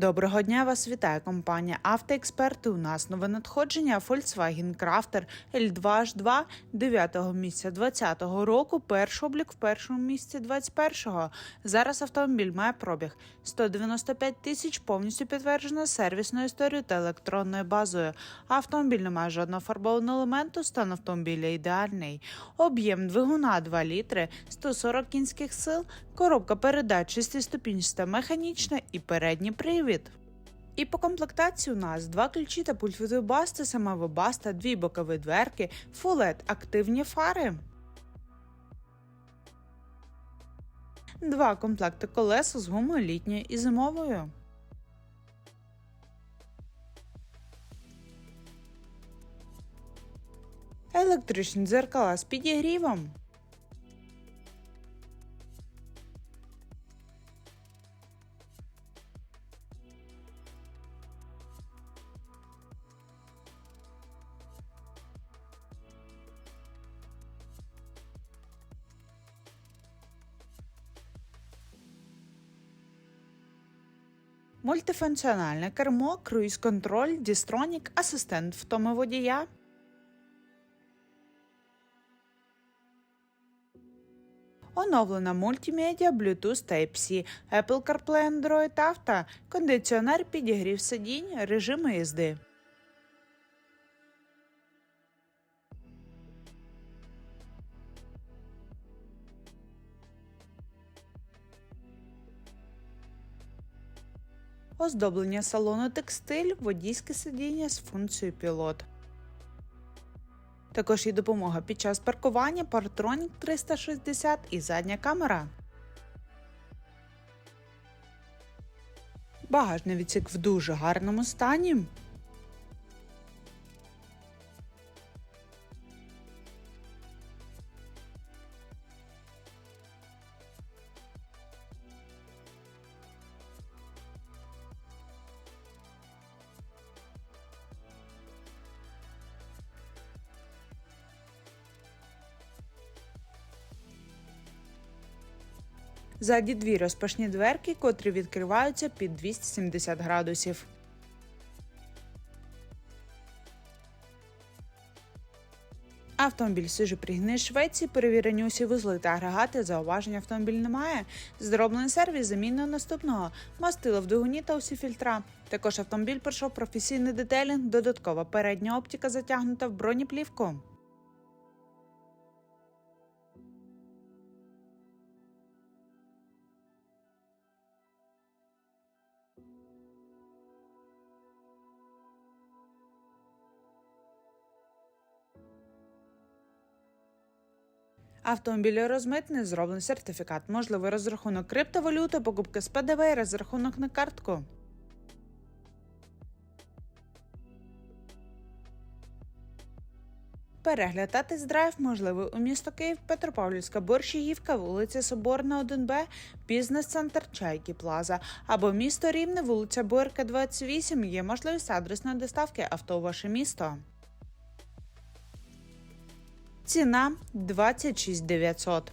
Доброго дня вас вітає компанія Автоексперти. У нас нове надходження Volkswagen Crafter L2H2 9 місяця 2020 року. Перший облік в першому місяці 21-го. Зараз автомобіль має пробіг 195 тисяч, повністю підтверджено сервісною історією та електронною базою. Автомобіль не має жодного фарбованого елементу, стан автомобіля ідеальний. Об'єм двигуна 2 літри, 140 кінських сил, коробка передач 6-ступінчаста механічна і передній привід. І по комплектації у нас два ключі та пульт від басти, сама вебаста, дві бокові дверки, фулет, активні фари. Два комплекти колес з гумою літньою і зимовою. Електричні дзеркала з підігрівом. Мультифункціональне кермо, круїз-контроль, дістронік, асистент втоми водія. Оновлена мультимедіа, Bluetooth Type-C, Apple CarPlay Android Auto, кондиціонер, підігрів сидінь, режими їзди. Оздоблення салону текстиль, водійське сидіння з функцією пілот. Також є допомога під час паркування, Partronік 360 і задня камера. Багажний відсік в дуже гарному стані. Ззаді дві розпашні дверки, котрі відкриваються під 270 градусів. Автомобіль свіжо пригнаний Швеції, перевірені усі вузли та агрегати, зауважень автомобіль немає. Зроблений сервіс заміною наступного, мастило в двигуні та усі фільтра. Також автомобіль пройшов професійний детелінг, додаткова передня оптика затягнута в бронеплівку. Автомобіль розмитний, зроблений сертифікат, можливий розрахунок криптовалюти, покупки з ПДВ, і розрахунок на картку. Перегляд та тест-драйв можливий у місто Київ, Петропавлівська, Борщагівка, вулиця Соборна, 1Б, бізнес-центр Чайки Плаза або місто Рівне, вулиця Борка, 28. Є можливість адресної доставки авто у ваше місто. Ціна 26 900.